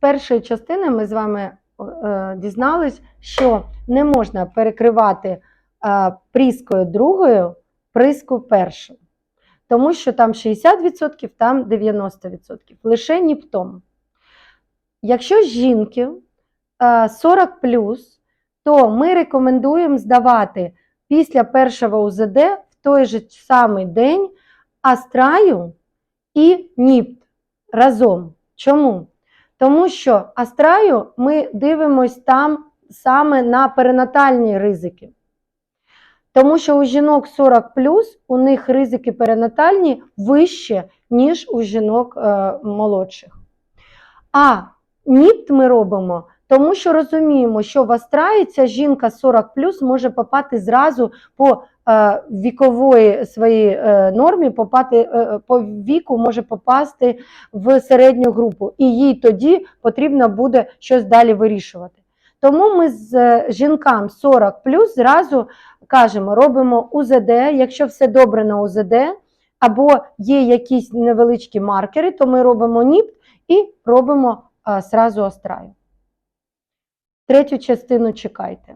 першої частини ми з вами е, дізнались, що не можна перекривати е, пріскою другою приску першу. Тому що там 60%, там 90%. Лише ніптом. Якщо жінки е, 40 то ми рекомендуємо здавати після першого УЗД в той же самий день астраю і ніпт разом. Чому? Тому що астраю ми дивимось там саме на перинатальні ризики. Тому що у жінок 40 у них ризики перинатальні вище, ніж у жінок е, молодших. А ніпт ми робимо, тому що розуміємо, що в астраї ця жінка 40 може попати зразу по вікової своїй е, нормі, попати, е, по віку може попасти в середню групу, і їй тоді потрібно буде щось далі вирішувати. Тому ми з е, жінкам 40 зразу кажемо, робимо УЗД, якщо все добре на УЗД, або є якісь невеличкі маркери, то ми робимо НІП і робимо а, сразу астраю. Третю частину чекайте.